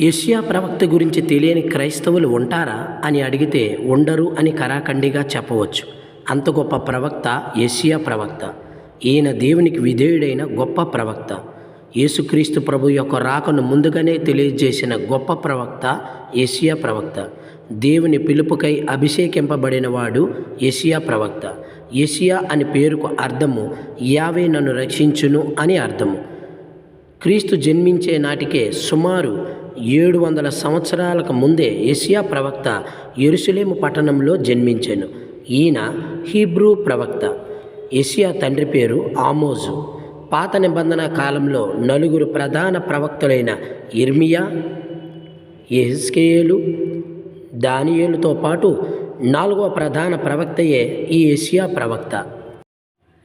Asia ప్రవక్త గురించి తెలియని క్రైస్తవులు ఉంటారా అని అడిగితే ఉండరు అని కరాఖండిగా చెప్పవచ్చు. అంత గొప్ప ప్రవక్త ఏషియా ప్రవక్త. ఈయన దేవునికి విధేయుడైన గొప్ప ప్రవక్త. యేసుక్రీస్తు ప్రభు యొక్క రాకను ముందుగానే తెలియజేసిన గొప్ప ప్రవక్త ఏషియా ప్రవక్త. దేవుని పిలుపుకై అభిషేకింపబడిన వాడు ఏషియా ప్రవక్త. ఏషియా అని పేరుకు అర్థము యావే నన్ను రక్షించును అని అర్థము. క్రీస్తు జన్మించే నాటికే సుమారు ఏడు వందల సంవత్సరాలకు ముందే ఏషియా ప్రవక్త ఎరుసలేము పట్టణంలో జన్మించాను. ఈయన హీబ్రూ ప్రవక్త. ఏషియా తండ్రి పేరు ఆమోజు. పాత నిబంధన కాలంలో నలుగురు ప్రధాన ప్రవక్తలైన ఇర్మియా ఎహెస్కేయేలు దానియేలుతో పాటు నాలుగవ ప్రధాన ప్రవక్తయే ఈ ఏషియా ప్రవక్త.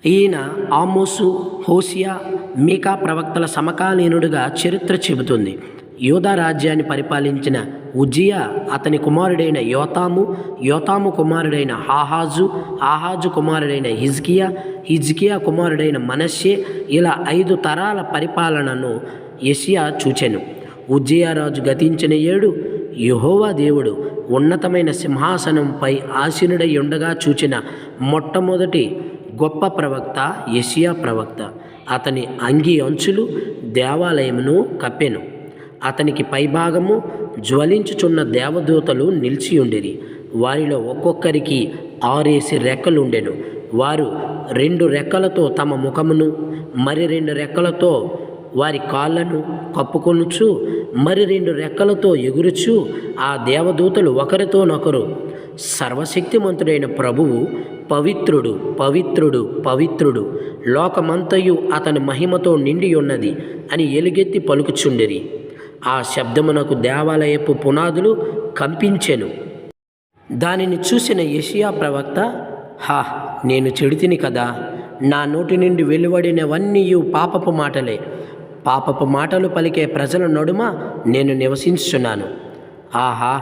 ఈయన ఆమోసు హోసియా మీకా ప్రవక్తల సమకాలీనుడిగా చరిత్ర చెబుతుంది. యూదా రాజ్యాన్ని పరిపాలించిన ఉజియా అతని కుమారుడైన యోతాము యోతాము కుమారుడైన ఆహాజు ఆహాజు కుమారుడైన హిజ్కియా హిజ్కియా కుమారుడైన మనష్యే ఇలా ఐదు తరాల పరిపాలనను యషియా చూచెను. ఉజ్జియా రాజు గతించిన ఏడు యెహోవా దేవుడు ఉన్నతమైన సింహాసనంపై ఆసీనుడై ఉండగా చూచిన మొట్టమొదటి గొప్ప ప్రవక్త యషియా ప్రవక్త. అతని అంగి అంచులు దేవాలయమును కప్పెను. అతనికి పైభాగము జ్వలించుచున్న దేవదూతలు నిలిచియుండిరి. వారిలో ఒక్కొక్కరికి ఆరేసి రెక్కలుండెను. వారు రెండు రెక్కలతో తమ ముఖమును మరి రెండు రెక్కలతో వారి కాళ్ళను కప్పుకొనుచు మరి రెండు రెక్కలతో ఎగురుచు ఆ దేవదూతలు ఒకరితోనొకరు. సర్వశక్తిమంతుడైన ప్రభువు పవిత్రుడు పవిత్రుడు పవిత్రుడు. లోకమంతయు అతని మహిమతో నిండి ఉన్నది అని ఎలుగెత్తి పలుకుచుండిరి. ఆ శబ్దమునకు దేవాలయపు పునాదులు కంపించెను. దానిని చూసిన యషియా ప్రవక్త హా నేను చెడితిని కదా? నా నోటి నుండి వెలువడినవన్నీ పాపపు మాటలే. పాపపు మాటలు పలికే ప్రజల నడుమ నేను నివసించుచున్నాను. ఆహా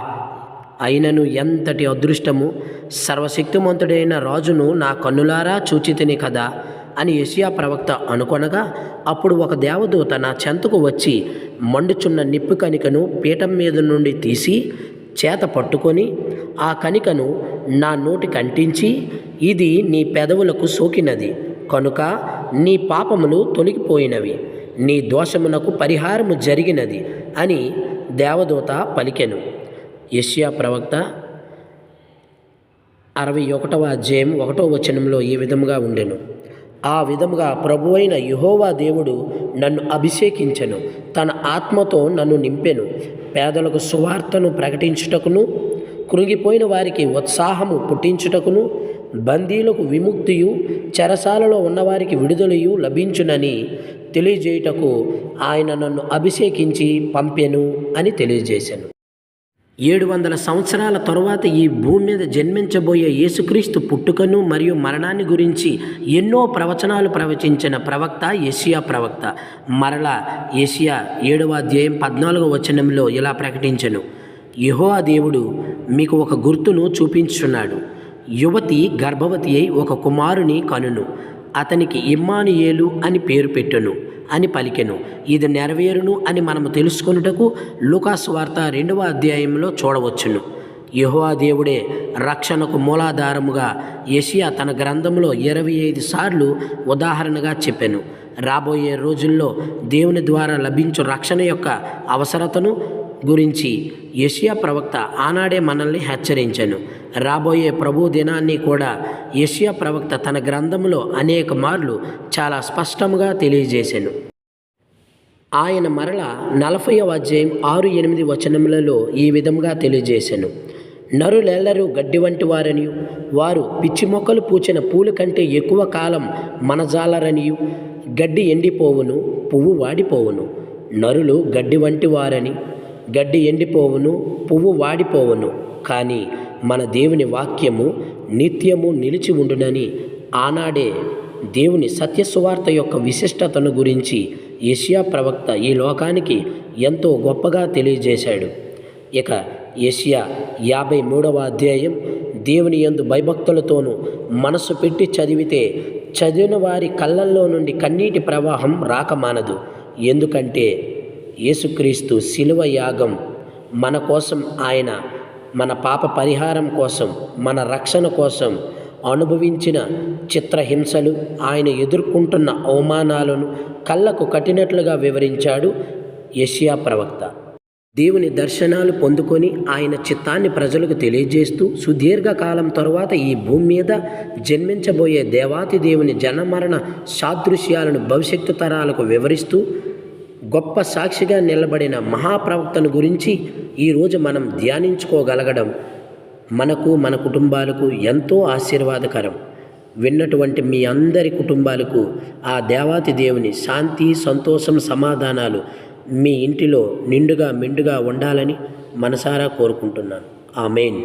అయినను ఎంతటి అదృష్టము? సర్వశక్తిమంతుడైన రాజును నా కన్నులారా చూచితిని కదా? అని యషియా ప్రవక్త అనుకొనగా అప్పుడు ఒక దేవదూత నా చెంతకు వచ్చి మండుచున్న నిప్పు కణికను పీఠం మీద నుండి తీసి చేత పట్టుకొని ఆ కణికను నా నోటికి అంటించి ఇది నీ పెదవులకు సోకినది కనుక నీ పాపములు తొలగిపోయినవి నీ దోషమునకు పరిహారము జరిగినది అని దేవదూత పలికెను. యష్యా ప్రవక్త అరవై ఒకటవ అధ్యాయం ఒకటో వచనంలో ఈ విధముగా ఉండెను. ఆ విధముగా ప్రభువైన యహోవా దేవుడు నన్ను అభిషేకించెను. తన ఆత్మతో నన్ను నింపెను. పేదలకు సువార్తను ప్రకటించుటకును కృంగిపోయిన వారికి ఉత్సాహము పుట్టించుటకును బందీలకు విముక్తియు చెరసాలలో ఉన్నవారికి విడుదలయు లభించునని తెలియజేయుటకు ఆయన నన్ను అభిషేకించి పంపెను అని తెలియజేశాను ఏడు వందల సంవత్సరాల తరువాత ఈ భూమి మీద జన్మించబోయే యేసుక్రీస్తు పుట్టుకను మరియు మరణాన్ని గురించి ఎన్నో ప్రవచనాలు ప్రవచించిన ప్రవక్త ఏషియా ప్రవక్త. మరలా ఏషియా ఏడవ అధ్యాయం పద్నాలుగవ వచనంలో ఇలా ప్రకటించను. యెహోవా దేవుడు మీకు ఒక గుర్తును చూపించున్నాడు యువతి గర్భవతి అయి ఒక కుమారుని కనును. అతనికి ఇమ్మానుయేలు అని పేరు పెట్టును. అని పలికెను. ఇది నెరవేరును అని మనము తెలుసుకొనుటకు లూకాస్ వార్త రెండవ అధ్యాయంలో చూడవచ్చును. యహోవా దేవుడే రక్షణకు మూలాధారముగా ఏషియా తన గ్రంథంలో ఇరవై ఐదు సార్లు ఉదాహరణగా చెప్పాను. రాబోయే రోజుల్లో దేవుని ద్వారా లభించు రక్షణ యొక్క అవసరతను గురించి యషియా ప్రవక్త ఆనాడే మనల్ని హెచ్చరించాను. రాబోయే ప్రభు దినాన్ని కూడా యషియా ప్రవక్త తన గ్రంథంలో అనేక మార్లు చాలా స్పష్టంగా తెలియజేశాను ఆయన మరల నలభైవ అధ్యాయం ఆరు ఎనిమిది వచనములలో ఈ విధంగా తెలియజేశాను నరులెల్లరూ గడ్డి వంటి వారనియు వారు పిచ్చి మొక్కలు పూచిన పూల కంటే ఎక్కువ కాలం మనజాలరనియు గడ్డి ఎండిపోవును పువ్వు వాడిపోవును. నరులు గడ్డి వంటి వారని గడ్డి ఎండిపోవును పువ్వు వాడిపోవును కానీ మన దేవుని వాక్యము నిత్యము నిలిచి ఉండునని ఆనాడే దేవుని సత్యసువార్త యొక్క విశిష్టతను గురించి ఏషియా ప్రవక్త ఈ లోకానికి ఎంతో గొప్పగా తెలియజేశాడు. ఇక ఏషియా యాభై మూడవ అధ్యాయం దేవుని యందు భయభక్తులతోనూ మనసు పెట్టి చదివితే చదివిన వారి కళ్ళల్లో నుండి కన్నీటి ప్రవాహం రాకమానదు. ఎందుకంటే యేసుక్రీస్తు శిలువ యాగం మన కోసం ఆయన మన పాప పరిహారం కోసం మన రక్షణ కోసం అనుభవించిన చిత్రహింసలు ఆయన ఎదుర్కొంటున్న అవమానాలను కళ్ళకు కట్టినట్లుగా వివరించాడు యషియా ప్రవక్త. దేవుని దర్శనాలు పొందుకొని ఆయన చిత్తాన్ని ప్రజలకు తెలియజేస్తూ సుదీర్ఘకాలం తరువాత ఈ భూమి మీద జన్మించబోయే దేవాతి దేవుని జనమరణ సాదృశ్యాలను భవిష్యత్తు తరాలకు వివరిస్తూ గొప్ప సాక్షిగా నిలబడిన మహాప్రవక్తను గురించి ఈరోజు మనం ధ్యానించుకోగలగడం మనకు మన కుటుంబాలకు ఎంతో ఆశీర్వాదకరం. విన్నటువంటి మీ అందరి కుటుంబాలకు ఆ దేవాతి దేవుని శాంతి సంతోషం సమాధానాలు మీ ఇంటిలో నిండుగా మిండుగా ఉండాలని మనసారా కోరుకుంటున్నాను. ఆమెన్.